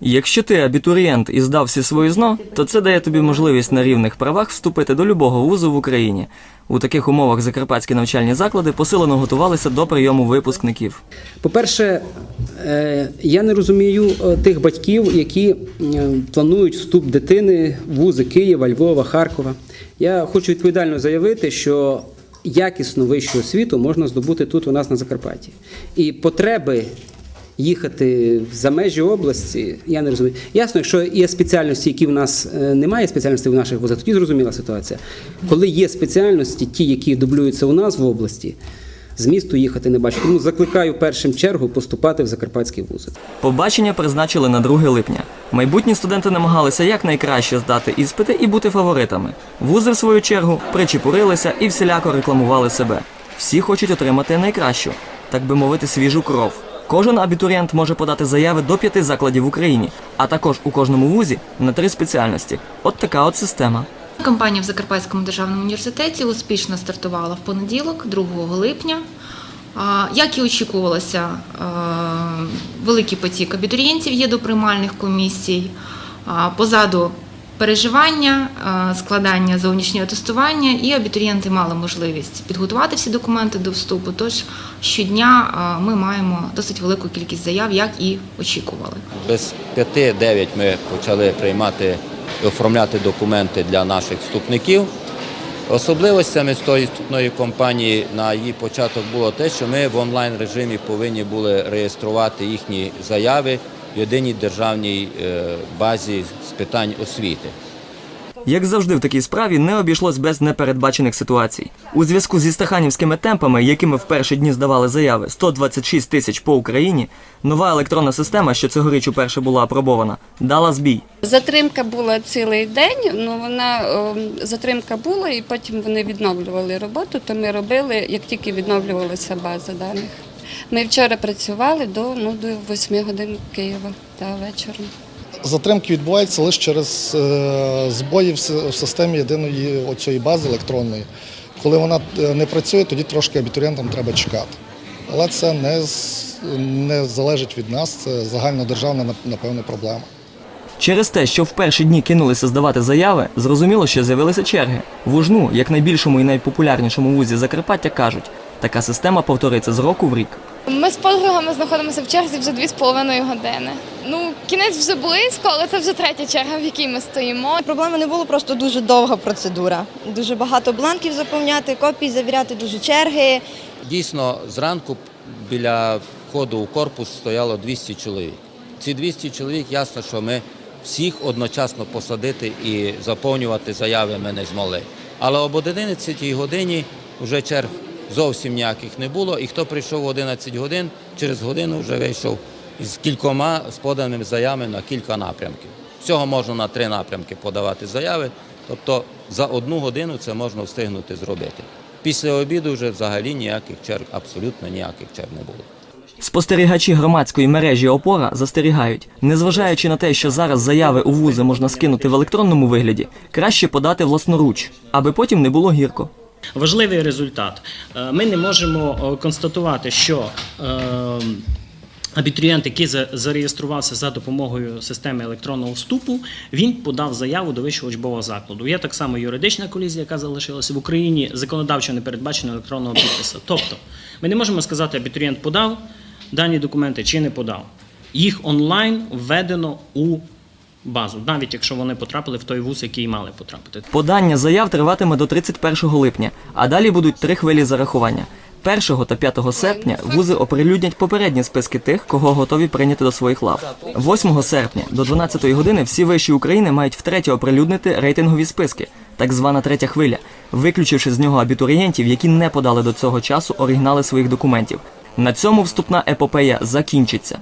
Якщо ти абітурієнт і здав всі свої ЗНО, то це дає тобі можливість на рівних правах вступити до любого вузу в Україні. У таких умовах закарпатські навчальні заклади посилено готувалися до прийому випускників. По-перше, е, я не розумію е, тих батьків, які е, планують вступ дитини в вузи Києва, Львова, Харкова. Я хочу відповідально заявити, що якісну вищу освіту можна здобути тут у нас на Закарпатті. І потреби їхати за межі області, я не розумію. Ясно, якщо є спеціальності, які в нас е, немає спеціальностей в наших вузах, тоді зрозуміла ситуація. Коли є спеціальності, ті, які дублюються у нас в області, з місту їхати не бачу. Тому закликаю першим чергу поступати в закарпатські вузи. Побачення призначили на 2 липня. Майбутні студенти намагалися якнайкраще здати іспити і бути фаворитами. Вузи, в свою чергу, причепурилися і всіляко рекламували себе. Всі хочуть отримати найкращу, так би мовити, свіжу кров. Кожен абітурієнт може подати заяви до п'яти закладів в Україні, а також у кожному вузі на три спеціальності. От така от система. Кампанія в Закарпатському державному університеті успішно стартувала в понеділок, 2 липня. Як і очікувалося, великий потік абітурієнтів є до приймальних комісій. Позаду переживання, е, складання зовнішнього тестування, і абітурієнти мали можливість підготувати всі документи до вступу. Тож щодня е, ми маємо досить велику кількість заяв, як і очікували. Без 5-9 ми почали приймати і оформляти документи для наших вступників. Особливостями з тої вступної кампанії на її початок було те, що ми в онлайн режимі повинні були реєструвати їхні заяви єдиній державній е, базі з питань освіти. Як завжди в такій справі не обійшлось без непередбачених ситуацій. У зв'язку зі стаханівськими темпами, якими в перші дні здавали заяви 126 тисяч по Україні, нова електронна система, що цьогоріч уперше була апробована, дала збій. Затримка була цілий день. Ну вона ем, затримка була, і потім вони відновлювали роботу. То ми робили, як тільки відновлювалася база даних. Ми вчора працювали до ну до 8 годин Києва та вечором. Затримки відбуваються лише через е, збої в системі єдиної оцієї бази електронної. Коли вона е, не працює, тоді трошки абітурієнтам треба чекати. Але це не, не залежить від нас, це загальнодержавна нап- напевно проблема. Через те, що в перші дні кинулися здавати заяви, зрозуміло, що з'явилися черги. В Ужну, як найбільшому і найпопулярнішому вузі Закарпаття, кажуть, така система повториться з року в рік. Ми з подругами знаходимося в черзі вже дві з половиною години. Ну, кінець вже близько, але це вже третя черга, в якій ми стоїмо. Проблеми не було, просто дуже довга процедура. Дуже багато бланків заповняти, копії завіряти, дуже черги. Дійсно, зранку біля входу у корпус стояло 200 чоловік. Ці 200 чоловік, ясно, що ми всіх одночасно посадити і заповнювати заяви ми не змогли. Але об 11 годині вже черг зовсім ніяких не було, і хто прийшов в 11 годин, через годину вже вийшов з кількома з поданими заявами на кілька напрямків. Всього можна на три напрямки подавати заяви, тобто за одну годину це можна встигнути зробити. Після обіду вже взагалі ніяких черг, абсолютно ніяких черг не було. Спостерігачі громадської мережі Опора застерігають, незважаючи на те, що зараз заяви у вузи можна скинути в електронному вигляді, краще подати власноруч, аби потім не було гірко. Важливий результат. Е, Ми не можемо е, констатувати, що е, абітурієнт, який зареєструвався за допомогою системи електронного вступу, він подав заяву до вищого учбового закладу. Є так само юридична колізія, яка залишилася в Україні, законодавчо не передбачено електронного підпису. Тобто, ми не можемо сказати, абітурієнт подав дані документи чи не подав. Їх онлайн введено у базу, навіть якщо вони потрапили в той вуз, який мали потрапити. Подання заяв триватиме до 31 липня, а далі будуть три хвилі зарахування. 1 та 5 серпня вузи оприлюднять попередні списки тих, кого готові прийняти до своїх лав. 8 серпня до 12 години всі виші України мають втретє оприлюднити рейтингові списки, так звана третя хвиля, виключивши з нього абітурієнтів, які не подали до цього часу оригінали своїх документів. На цьому вступна епопея закінчиться.